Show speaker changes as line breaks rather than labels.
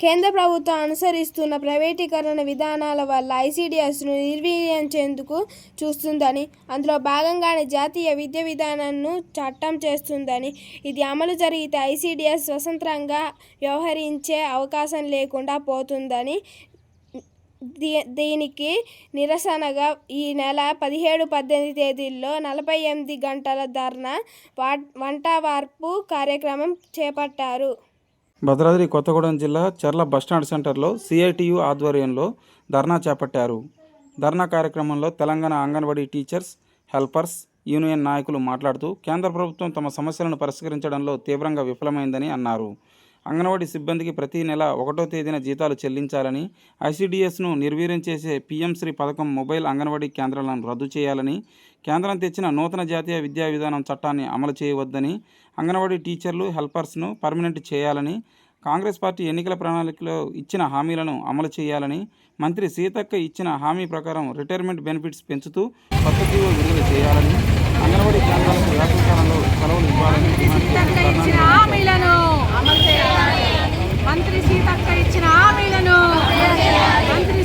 కేంద్ర ప్రభుత్వం అనుసరిస్తున్న ప్రైవేటీకరణ విధానాల వల్ల ఐసీడీఎస్ను నిర్వీర్యించేందుకు చూస్తుందని అందులో భాగంగానే జాతీయ విద్యా విధానాన్ని చట్టం చేస్తుందని ఇది అమలు జరిగితే ఐసీడీఎస్ స్వతంత్రంగా వ్యవహరించే అవకాశం లేకుండా పోతుందని దీ దీనికి నిరసనగా ఈ నెల పదిహేడు పద్దెనిమిది తేదీల్లో నలభై ఎనిమిది గంటల ధర్నా వంట వార్పు కార్యక్రమం చేపట్టారు.
భద్రాద్రి కొత్తగూడెం జిల్లా చర్ల బస్టాండ్ సెంటర్లో సిఐటియు ఆధ్వర్యంలో ధర్నా చేపట్టారు. ధర్నా కార్యక్రమంలో Telangana anganwadi teachers helpers union నాయకులు మాట్లాడుతూ కేంద్ర ప్రభుత్వం తమ సమస్యలను పరిష్కరించడంలో తీవ్రంగా విఫలమైందని అన్నారు. అంగన్వాడీ సిబ్బందికి ప్రతి నెల ఒకటో తేదీన జీతాలు చెల్లించాలని ఐసీడీఎస్ను నిర్వీర్యం చేసే పీఎం శ్రీ పథకం మొబైల్ అంగన్వాడీ కేంద్రాలను రద్దు చేయాలని కేంద్రం తెచ్చిన నూతన జాతీయ విద్యా విధానం చట్టాన్ని అమలు చేయవద్దని అంగన్వాడీ టీచర్లు హెల్పర్స్ను పర్మనెంట్ చేయాలని కాంగ్రెస్ పార్టీ ఎన్నికల ప్రణాళికలో ఇచ్చిన హామీలను అమలు చేయాలని మంత్రి సీతక్క ఇచ్చిన హామీ ప్రకారం రిటైర్మెంట్ బెనిఫిట్స్ పెంచుతూ కొత్త జీవో విడుదల చేయాలని అంగన్వాడీ కేంద్రాలకు సీతక్క
ఇచ్చిన హామీలను మంత్రి